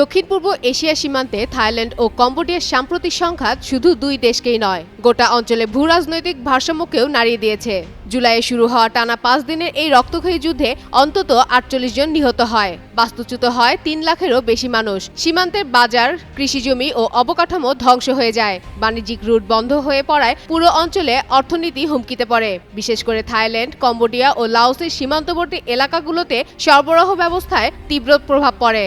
দক্ষিণ পূর্ব এশিয়া সীমান্তে থাইল্যান্ড ও কম্বোডিয়ার সাম্প্রতিক সংঘাত শুধু দুই দেশকেই নয়, গোটা অঞ্চলে ভূ রাজনৈতিক ভারসাম্যকেও নাড়িয়ে দিয়েছে। জুলাইয়ে শুরু হওয়া টানা পাঁচ দিনের এই রক্তক্ষয়ী যুদ্ধে অন্তত আটচল্লিশ জন নিহত হয়। বাস্তুচ্যুত হয় তিন লাখেরও বেশি মানুষ। সীমান্তের বাজার, কৃষিজমি ও অবকাঠামো ধ্বংস হয়ে যায়। বাণিজ্যিক রুট বন্ধ হয়ে পড়ায় পুরো অঞ্চলে অর্থনীতি হুমকিতে পড়ে। বিশেষ করে থাইল্যান্ড, কম্বোডিয়া ও লাওসের সীমান্তবর্তী এলাকাগুলোতে সরবরাহ ব্যবস্থায় তীব্র প্রভাব পড়ে।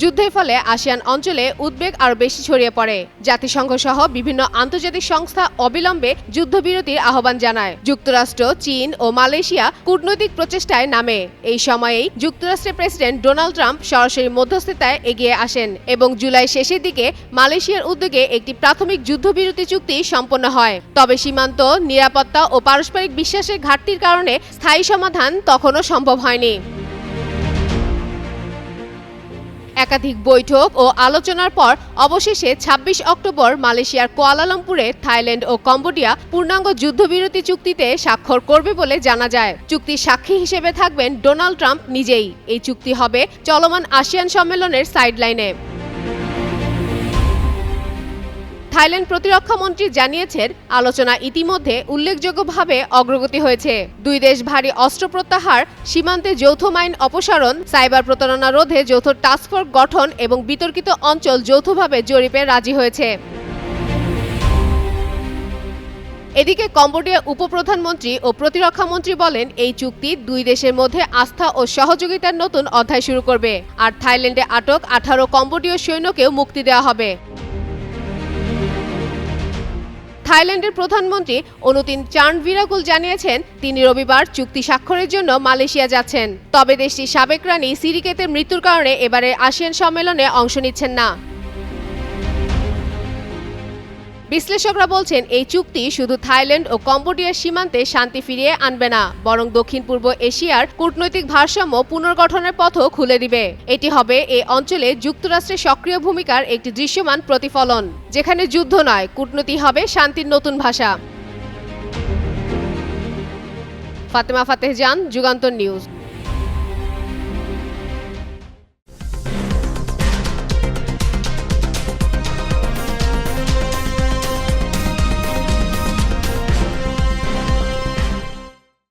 যুদ্ধের ফলে আসিয়ান অঞ্চলে উদ্বেগ আরও বেশি ছড়িয়ে পড়ে। জাতিসংঘ সহ বিভিন্ন আন্তর্জাতিক সংস্থা অবিলম্বে যুদ্ধবিরতির আহ্বান জানায়। যুক্তরাষ্ট্র, চীন ও মালয়েশিয়া কূটনৈতিক প্রচেষ্টায় নামে। এই সময়েই যুক্তরাষ্ট্রের প্রেসিডেন্ট ডোনাল্ড ট্রাম্প সরাসরি মধ্যস্থতায় এগিয়ে আসেন এবং জুলাই শেষের দিকে মালয়েশিয়ার উদ্যোগে একটি প্রাথমিক যুদ্ধবিরতি চুক্তি সম্পন্ন হয়। তবে সীমান্ত, নিরাপত্তা ও পারস্পরিক বিশ্বাসের ঘাটতির কারণে স্থায়ী সমাধান তখনও সম্ভব হয়নি। একাধিক বৈঠক ও আলোচনার পর অবশেষে ২৬ অক্টোবর মালয়েশিয়ার কোয়ালালামপুরে থাইল্যান্ড ও কম্বোডিয়া পূর্ণাঙ্গ যুদ্ধবিরতি চুক্তিতে স্বাক্ষর করবে বলে জানা যায়। চুক্তির সাক্ষী হিসেবে থাকবেন ডোনাল্ড ট্রাম্প নিজেই। এই চুক্তি হবে চলমান আসিয়ান সম্মেলনের সাইডলাইনে। থাইল্যান্ড প্রতিরক্ষা মন্ত্রী জানিয়েছেন, আলোচনা ইতিমধ্যে উল্লেখযোগ্যভাবে অগ্রগতি হয়েছে। দুই দেশ ভারী অস্ত্র প্রত্যাহার, সীমান্তে যৌথ মাইন অপসারণ, সাইবার প্রতারণা রোধে যৌথ টাস্কফোর্স গঠন এবং বিতর্কিত অঞ্চল যৌথভাবে জরিপে রাজি হয়েছে। এদিকে কম্বোডিয়া উপপ্রধানমন্ত্রী ও প্রতিরক্ষা মন্ত্রী বলেন, এই চুক্তি দুই দেশের মধ্যে আস্থা ও সহযোগিতার নতুন অধ্যায় শুরু করবে। আর থাইল্যান্ডে আটক আঠারো কম্বোডীয় সৈন্যকেও মুক্তি দেওয়া হবে। থাইল্যান্ডের প্রধানমন্ত্রী অনুতিন চান ভিরাকুল জানিয়েছেন, তিনি রবিবার চুক্তি স্বাক্ষরের জন্য মালয়েশিয়া যাচ্ছেন। তবে দেশটির সাবেক রানী সিরিকেতের মৃত্যুর কারণে এবারে আসিয়ান সম্মেলনে অংশ নিচ্ছেন না। বিশ্লেষকরা বলছেন, এই চুক্তি শুধু থাইল্যান্ড ও কম্বোডিয়ার সীমান্তে শান্তি ফিরিয়ে আনবে না, বরং দক্ষিণ পূর্ব এশিয়ার কূটনৈতিক ভারসাম্য পুনর্গঠনের পথও খুলে দিবে। এটি হবে এই অঞ্চলে যুক্তরাষ্ট্রের সক্রিয় ভূমিকার একটি দৃশ্যমান প্রতিফলন, যেখানে যুদ্ধ নয়, কূটনীতি হবে শান্তির নতুন ভাষা। ফাতেমা ফাতেহ জান, যুগান্তর নিউজ।